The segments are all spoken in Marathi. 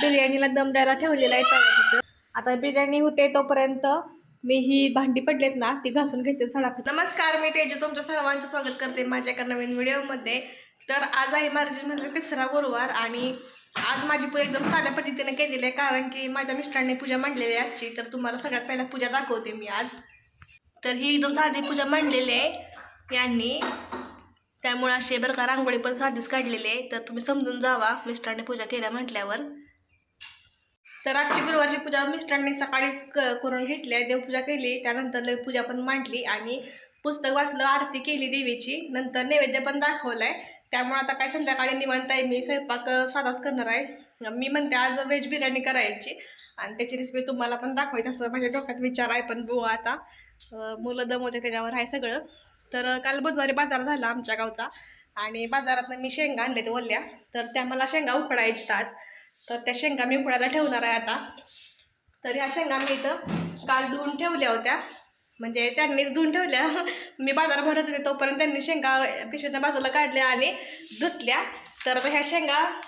बिर्याणीला दम द्यायला ठेवलेला आहे तव्या तिथं आता बिर्याणी होते तोपर्यंत मी ही भांडी पडलेत ना ती घासून घेते सडा. नमस्कार मी तेजू. तुमच्या सर्वांचं स्वागत करते माझ्या एका नवीन व्हिडिओमध्ये. तर आज आहे मार्जिनमधला तिसरा गुरुवार आणि आज माझी पूजा एकदम साध्या पद्धतीने केलेली आहे कारण की माझ्या मिस्टरांनी पूजा मांडलेली आहे आजची. तर तुम्हाला सगळ्यात पहिला पूजा दाखवते मी आज. तर ही एकदम साधी पूजा मांडलेली आहे यांनी. त्यामुळे असे बरं का रांगोळी पण साधीच काढलेली आहे. तर तुम्ही समजून जावा मिस्टरांनी पूजा केल्या म्हटल्यावर. तर आजची गुरुवारची पूजा मिस्टरांनी सकाळीच क करून घेतली आहे. देवपूजा केली. त्यानंतर लय पूजा पण मांडली आणि पुस्तक वाचलं आरती केली देवीची. नंतर नैवेद्य पण दाखवलं आहे त्यामुळे आता काय संध्याकाळी निवांत आहे. मी स्वयंपाक साधाच करणार आहे. मी म्हणते आज व्हेज बिर्याणी करायची. आणि त्याची रेसिपी तुम्हाला पण दाखवायची असं माझ्या डोक्यात विचार आहे. पण बुवा आता मुलं मुलं दमवते त्याच्यावर आहे सगळं. तर काल बुधवारी बाजार झाला आमच्या गावचा. आणि बाजारातनं मी शेंगा आणले ते ओल्या तर त्या मला शेंगा उकडायच्या आज. तर त्या शेंगा मी उकडायला ठेवणार आहे आता. तर ह्या शेंगा मी इथं काल धुवून ठेवल्या होत्या. म्हणजे त्यांनीच धुवून ठेवल्या. मी बाजार भरत होते तोपर्यंत त्यांनी शेंगा पिशवीच्या बाजूला काढल्या आणि धुतल्या. तर ह्या शेंगा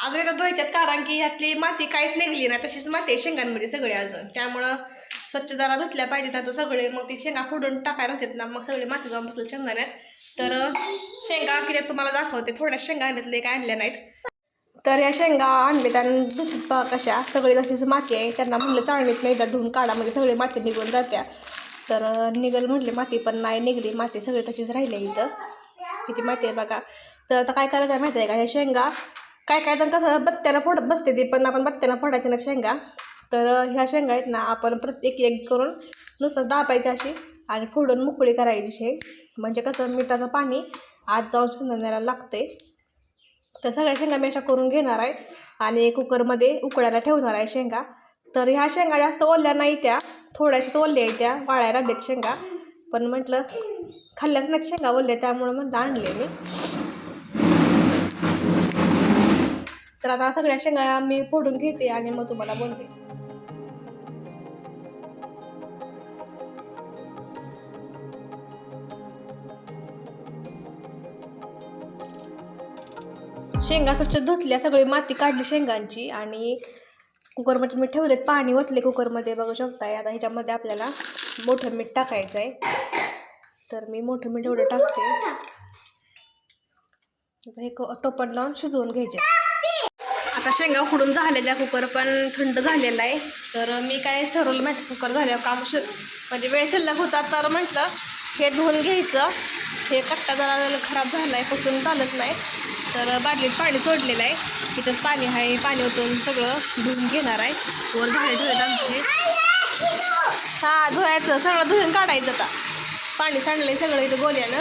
अजून एकदा धुवायच्यात कारण की ह्यातली माती काहीच निघली ना तशीच माती आहे शेंगांमध्ये सगळे अजून. त्यामुळं स्वच्छ जरा धुतल्या पाहिजेत आता सगळे. मग ती शेंगा फोडून टाकायला होतात ना मग सगळे माती जाऊन बसले शेंगदाण्यात. तर शेंगा किती तुम्हाला दाखवते. थोड्या शेंगा आणल्यातले काय आणल्या नाहीत. तर या शेंगा आणले आणि धुतत कशा? सगळी तशीच माती आहे. त्यांना म्हणलं चाळणीत नाही तर धुवून काढा. म्हणजे सगळी माती निघून जात्या. तर निघल म्हटले माती पण नाही निघली. माती सगळी तशीच राहिली इथं. किती माती आहे बघा. तर आता काय करायचं आहे माहिती आहे का? ह्या शेंगा काय काय जण कसं बत्त्यानं फोडत बसते ती पण आपण बत्त्यानं फोडायची ना शेंगा. तर ह्या शेंगा आहेत ना आपण प्रत्येक एक करून नुसतं दाबायची अशी आणि फोडून मोकळी करायची शेंग. म्हणजे कसं मिठाचं पाणी आत जाऊन शिंदण्याला लागते तर सगळ्या शेंगा मी अशा करून घेणार आहे आणि कुकरमध्ये उकडायला ठेवणार आहे शेंगा. तर ह्या शेंगा जास्त ओल्या नाही त्या थोड्याशाच ओल्या आहेत त्या वाळायला लागल्यात शेंगा. पण म्हटलं खाल्ल्याच नाही शेंगा ओल्या त्यामुळं म्हटलं आणले मी. तर आता सगळ्या शेंगा मी फोडून घेते आणि मग तुम्हाला बोलते. शेंगा स्वच्छ धुतल्या सगळी माती काढली शेंगांची आणि कुकरमध्ये मीठ ठेवलेत पाणी ओतले कुकरमध्ये बघू शकताय. आता ह्याच्यामध्ये आपल्याला मोठं मीठ टाकायचं आहे तर मी मोठं मीठ एवढं टाकते. आता हे क- टोपण लावून शिजवून घ्यायचे. आता शेंगा उकडून झालेल्या कुकर पण थंड झालेला आहे. तर मी काय ठरवलं माहिती कुकर झाल्यावर काम शि म्हणजे वेळ शिल्लक होता तर म्हटलं हे धुवून घ्यायचं. हे कट्टा जरा खराब झाला आहे पुसून चालत नाही. तर बाटलीत पाणी सोडलेलं आहे. तिथंच पाणी आहे पाणी ओतून सगळं धुवून घेणार आहे. वर झाले धुवत आमचे. हां धुवायचं सगळं धुवून काढायचं आता. पाणी सांडलं आहे सगळं इथं गोल्यानं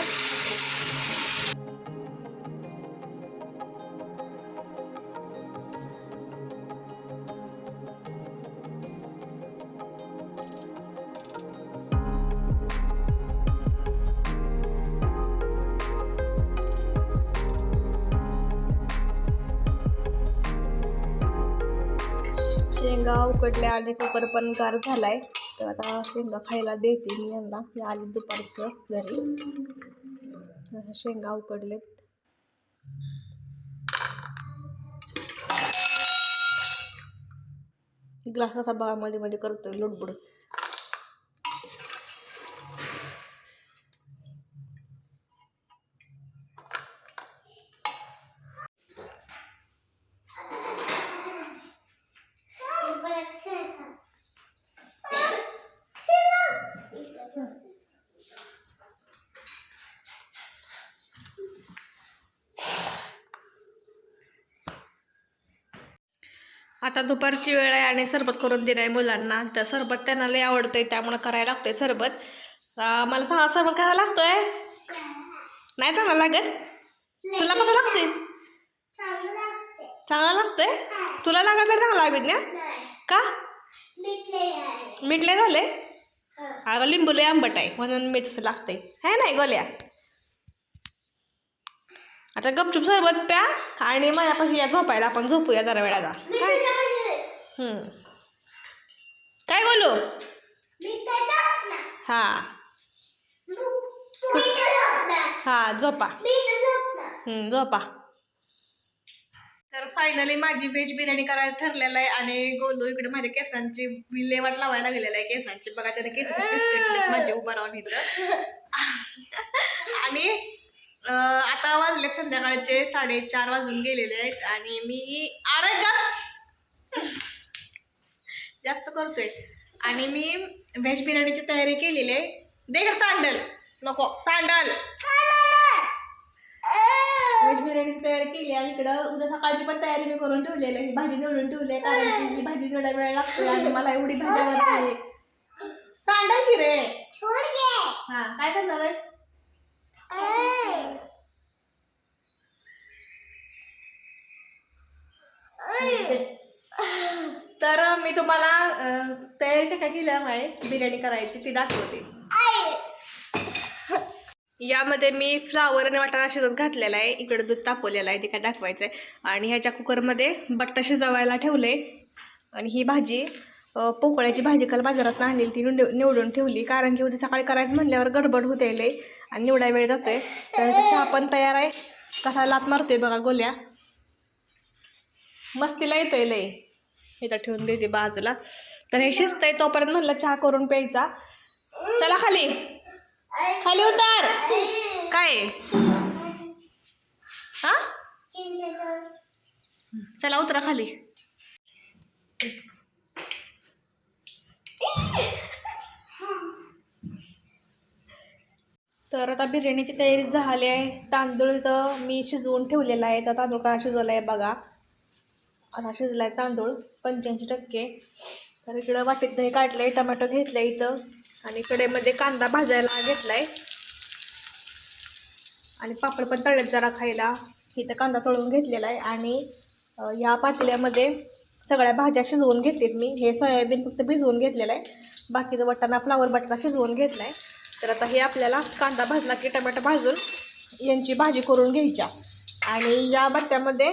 शेंगा उकडल्या आणि कुकर पण गार आहे तर आता शेंगा खायला देते मी यांना. हे आले दुपारचं घरी. शेंगा उकडलेत. ग्लासाचा असा मध्ये मध्ये करतोय लुडबुड आता दुपारची वेळ आहे आणि सरबत करून दिलं आहे मुलांना. तर सरबत त्यांना लई आवडतंय त्यामुळं करायला लागतंय सरबत. मला सांगा सरबत करायला लागतोय? नाही चांगला लागत? तुला कसं लागतंय? चांगला लागतंय? तुला लागत नाही चांगला अभिज्ञा. का? मिटले झाले? अगं लिंबू लय आंबट आहे म्हणून मी तसं लागतंय. आहे नाही गोल्या? आता गपचूप सरबत प्या आणि माझ्यापाशी या झोपायला आपण झोपूया जरा वेळाला काय बोलू? हा. हा झोपा. झोपा. तर फायनली माझी व्हेज बिर्याणी करायला ठरलेलं आहे आणि गोलू इकडे माझ्या केसांची विल्हेवाट लावायला गेलेला आहे केसांची. बघा त्याने केस माझे उभा राहून इथं. आणि आता वाजलेत संध्याकाळचे साडेचार वाजून गेलेले आहेत आणि मी का जास्त करतोय. आणि मी व्हेज बिर्याणीची तयारी केलेली आहे. दे इकडे सँडल. नको सँडल. व्हेज बिर्याणीची तयारी केली आणि इकडं उद्या सकाळची पण तयारी मी करून ठेवलेली आहे. ही भाजी निवडून ठेवली आहे कारण की ही भाजी निवडायला वेळ लागतो आणि मला एवढी भाजी आवडते सँडल की रे? हा काय करणार आहेस तर मी तुम्हाला अं, तयारी काय केल्या आहे? बिर्याणी करायची ती दाखवते. यामध्ये मी फ्लावर आणि वाटाणा शिजत घातलेला आहे. इकडे दूध तापवलेलं आहे ते काय दाखवायचं आहे. आणि ह्याच्या कुकरमध्ये बट्टा शिजवायला ठेवले. आणि ही भाजी अं, पोकळ्याची भाजी काल बाजारात आणलेली ती निवड- निवडून ठेवली. कारण की उद्या सकाळी करायचं म्हणल्यावर गडबड होते लय आणि निवडाय वेळ जातोय. तर इथं चहा पण तयार आहे. कसा लात मारतोय बघा गोल्या. मस्तीला येतोय लय इथं ठेवून देते बाजूला. तर हे शिजतंय तोपर्यंत म्हणलं चहा करून प्यायचा. चला खाली. खाली उतार. काय? हा? चला उतरा खाली. तर आता बिर्याणीची तयारी झाली आहे. तांदूळ तर मी शिजवून ठेवलेला आहे. तर तांदूळ का शिजवला आहे बघा. असा शिजला आहे तांदूळ पंच्याऐंशी टक्के. तर इकडं वाटीत दही काढलं आहे टमॅटो घेतलं आहे इथं. आणि कडेमध्ये कांदा भाजायला घेतला आहे आणि पापड पण तळलेत जरा खायला. इथं कांदा तळून घेतलेला आहे. आणि या पातेल्यामध्ये सगळ्या भाज्या शिजवून घेतलीत मी. हे सोयाबीन फक्त भिजवून घेतलेलं आहे. बाकीचं वाटाणा फ्लावर बटाटा शिजवून घेतला आहे तर आता हे आपल्याला कांदा भाजला की टमॅटो भाजून यांची भाजी करून घ्यायच्या. आणि या बट्ट्यामध्ये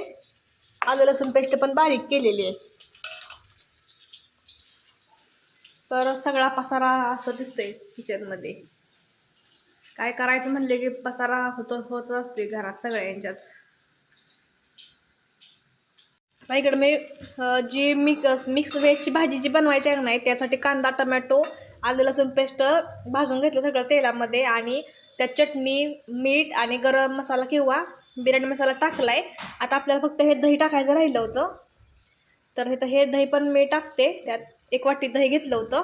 आलं लसूण पेस्ट पण बारीक केलेली आहे. तर सगळा पसारा असं दिसतंय किचनमध्ये काय करायचं म्हणले की पसारा होतो होत असते घरात सगळ्यांच्याच इकडं मी जी मिक्स मिक्स व्हेजची भाजी जी बनवायची आहे नाही त्यासाठी कांदा टमॅटो आलं लसूण पेस्ट भाजून घेतलं सगळं तेलामध्ये आणि त्यात चटणी मीठ आणि गरम मसाला किंवा बिर्याणी मसाला टाकला आहे आता आपल्याला फक्त हे दही टाकायचं राहिलं होतं. तर इथं हे दही पण मी टाकते. त्यात एक वाटी दही घेतलं होतं.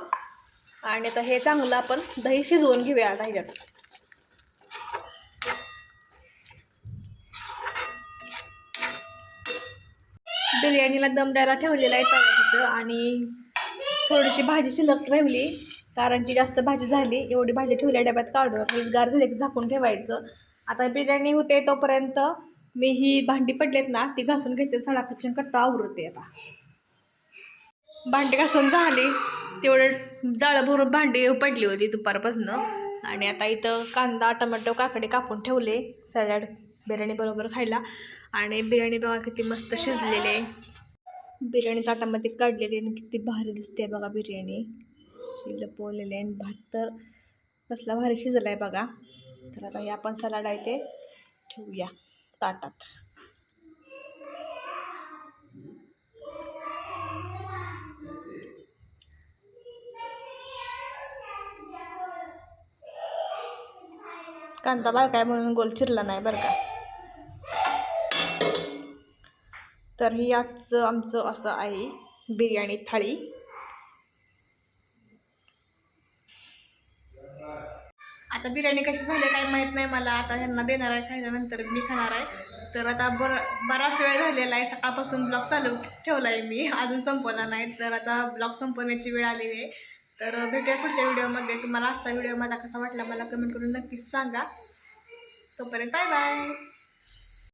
आणि आता हे चांगलं आपण दही शिजवून घेऊया आता ह्याच्यात. बिर्याणीला दम द्यायला ठेवलेला आहे तव्यात तिथं आणि थोडीशी भाजी शिल्लक ठेवली. कारण की जास्त भाजी झाली एवढी भाजी ठेवल्या डब्यात काढून गार झाली की झाकून ठेवायचं. आता बिर्याणी होते तोपर्यंत मी ही भांडी पडलेत ना ती घासून घेते सडा किचन कट्टा आवरते आता. भांडी घासून झाली तेवढं जाळं भरून भांडी पडली होती दुपारपासनं. आणि आता इथं कांदा टोमॅटो काकडे कापून ठेवले सॅलड बिर्याणी बरोबर खायला. आणि बिर्याणी बघा किती मस्त शिजलेली आहे. बिर्याणी ताटामध्ये काढलेली आणि किती भारी दिसते बघा बिर्याणी. लपवलेली आहे आणि भात तर कसला भारी शिजला आहे बघा. तर आता हे आपण सलाड आहे ते. ठेवूया ताटात. कांदा बारका आहे म्हणून गोल चिरला नाही बरं का. तर ही आजचं आमचं असं आहे बिर्याणी थाळी. आता बिर्याणी कशी झाली काय माहीत नाही मला. आता ह्यांना देणार आहे खायल्यानंतर मी खाणार आहे. तर आता बर बराच वेळ झालेला आहे. सकाळपासून ब्लॉग चालू ठेवला आहे मी. अजून संपवला नाही. तर आता ब्लॉग संपवण्याची वेळ आलेली आहे. तर भेटूया पुढच्या व्हिडिओमध्ये. तुम्हाला आजचा व्हिडिओ माझा कसा वाटला मला कमेंट करून नक्कीच सांगा. तोपर्यंत बाय बाय